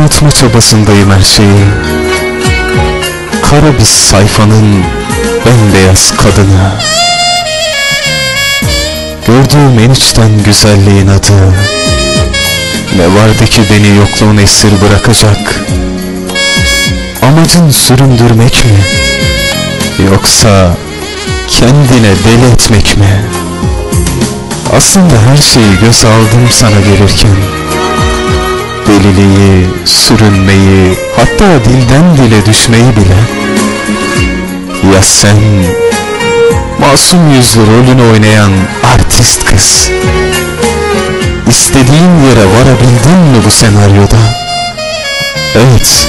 Anlatma çabasındayım her şeyi. Kara bir sayfanın bembeyaz kadını. Gördüğüm en içten güzelliğin adı. Ne vardı ki beni yokluğun esir bırakacak? Amacın süründürmek mi? Yoksa kendine deli etmek mi? Aslında her şeyi göz aldım sana gelirken. Deliliği, sürünmeyi, hatta dilden dile düşmeyi bile. Ya sen, masum yüzlü rolünü oynayan artist kız. İstediğin yere varabildin mi bu senaryoda? Evet,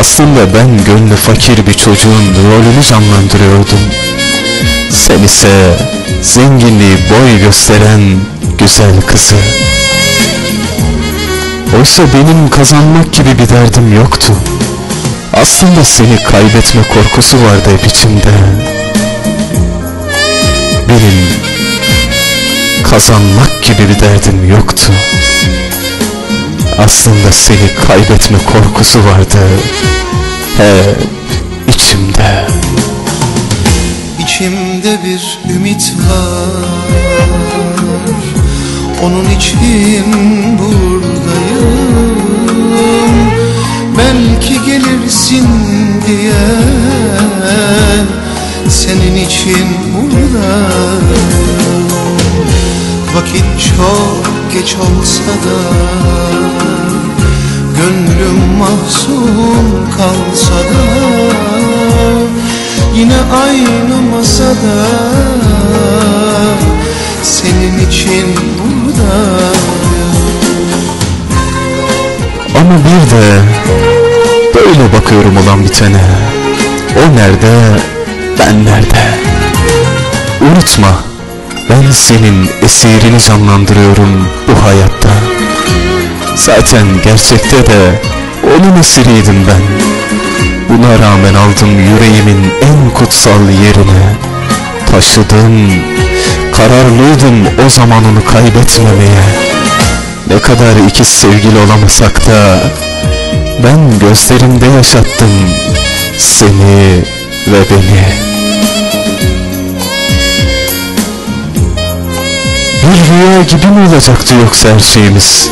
aslında ben gönlü fakir bir çocuğun rolünü canlandırıyordum. Sen ise zenginliği boy gösteren güzel kızı Oysa benim kazanmak gibi bir derdim yoktu. Aslında seni kaybetme korkusu vardı hep içimde. Benim kazanmak gibi bir derdim yoktu. Aslında seni kaybetme korkusu vardı Hep içimde. İçimde bir ümit var Onun için buradayım. Belki gelirsin diye Senin için buradayım. Vakit çok geç olsa da Gönlüm mahzun kalsa da Yine aynı masada Senin için Ama bir de böyle bakıyorum olan bitene O nerede, ben nerede? Unutma ben senin esirini canlandırıyorum bu hayatta. Zaten gerçekte de onun esiriydim ben. Buna rağmen aldım yüreğimin en kutsal yerine Taşıdım, kararlıydım o zaman onu kaybetmemeye. Ne kadar iki sevgili olamasak da Ben gözlerimde yaşattım seni ve beni. Bir rüya gibi mi olacaktı yoksa her şeyimiz?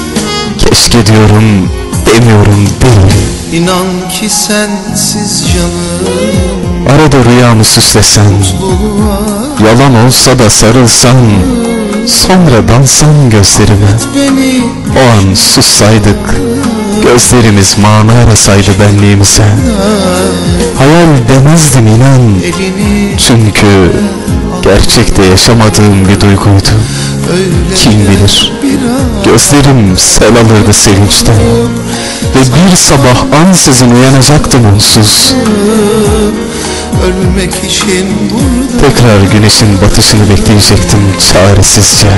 Keşke diyorum, demiyorum değil İnan ki sensiz canım Arada rüyamı süslesen Yalan olsa da sarılsan Sonra dalsan gözlerime O an sussaydık Gözlerimiz mana arasaydı benliğimize. Hayal demezdim inan Çünkü gerçekte yaşamadığım bir duyguydu. Kim bilir Gözlerim sel alırdı sevinçten. Ve bir sabah ansızın uyanacaktım onsuz Ölmek için burada Tekrar güneşin batışını bekleyecektim çaresizce.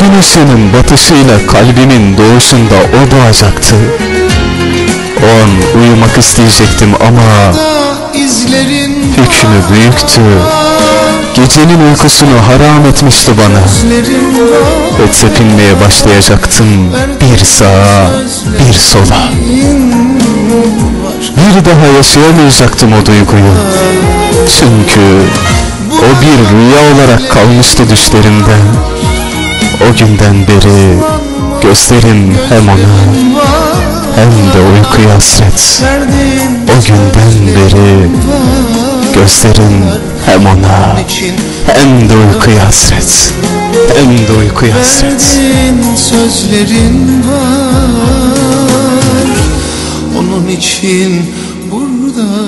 Gün ışığının batışıyla kalbimin doğuşunda o doğacaktı. O an uyumak isteyecektim ama hükmü büyüktü. Gecenin uykusunu haram etmişti bana. Ve tepinmeye başlayacaktım. Bir sağa bir sola Bir daha yaşayamayacaktım o duyguyu. Çünkü o bir rüya olarak kalmıştı düşlerimde O günden beri gözlerim hem ona hem de uykuya hasret. O günden beri gözlerim hem ona hem de uykuya hasret. Hem de uykuya hasret. Sözlerin var Onun için buradayım